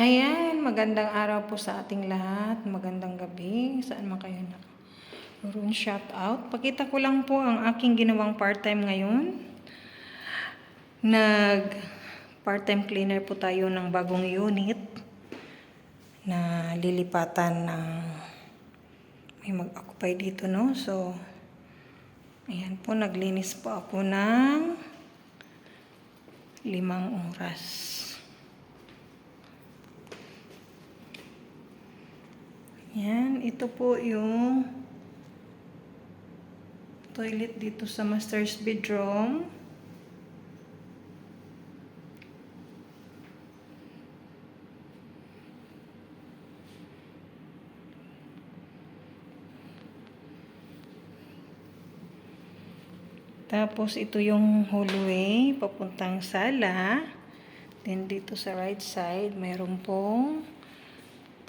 Ayan, magandang araw po sa ating lahat. Magandang gabi. Saan man kayo na? Maroon shout out. Pakita ko lang po ang aking ginawang part-time ngayon. Nag part-time cleaner po tayo ng bagong unit na lilipatan ng may mag-occupy dito, no? So, ayan po, naglinis po ako ng limang oras. Yan, ito po yung toilet dito sa master's bedroom. Tapos ito yung hallway papuntang sala. Then dito sa right side, mayroon pong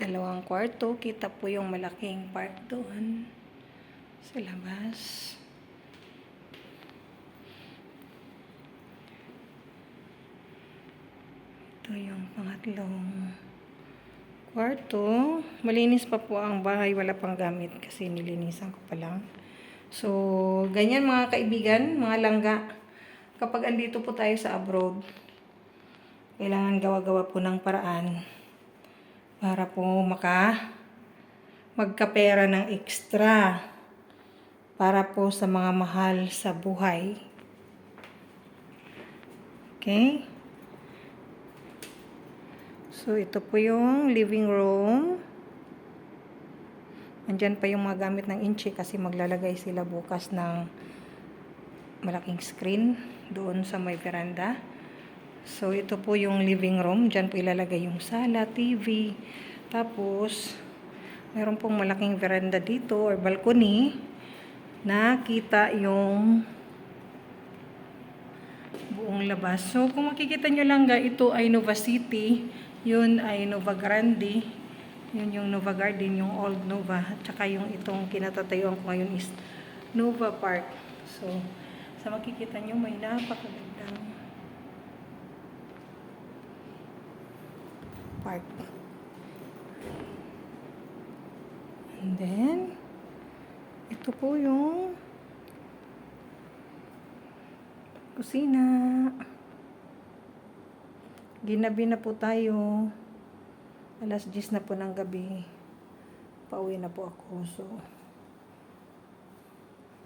dalawang kwarto. Kita po yung malaking park doon sa labas. Ito yung pangatlong kwarto. Malinis pa po ang bahay. Wala pang gamit kasi nilinisan ko pa lang. So, ganyan mga kaibigan, mga langga. Kapag andito po tayo sa abroad, kailangan gawa-gawa po ng paraan para po maka magkapera ng extra para po sa mga mahal sa buhay. Okay? So, ito po yung living room. Andyan pa yung mga gamit ng inchi kasi maglalagay sila bukas ng malaking screen doon sa may veranda. So, ito po yung living room. Diyan po ilalagay yung sala, TV. Tapos, meron pong malaking veranda dito or balcony na kita yung buong labas. So, kung makikita nyo lang ga, ito ay Nova City. Yun ay Nova Grande. Yun yung Nova Garden, yung Old Nova. At saka yung itong kinatatayuan ko ngayon is Nova Park. So, sa makikita nyo, may napakagandang park. And then, ito po yung kusina. Ginabi na po tayo. Alas 10 na po ng gabi. Pauwi na po ako. So,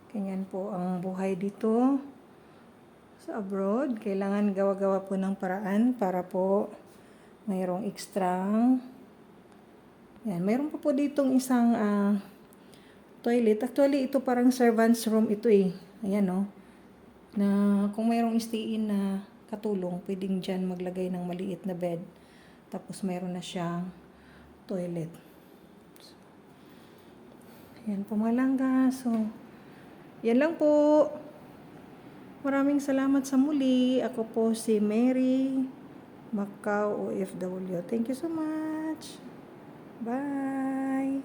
ganyan po ang buhay dito sa abroad. Kailangan gawa-gawa po ng paraan para po mayroong extra. Yan, mayroon pa po ditong isang ah, toilet. Actually, ito parang servant's room ito eh. Ayan oh. Na kung mayroong stay in na katulong, pwedeng dyan maglagay ng maliit na bed. Tapos mayroon na siyang toilet. Yan po mga langga. So, yan lang po. Maraming salamat sa muli. Ako po si Mary Macau OFW. Thank you so much. Bye.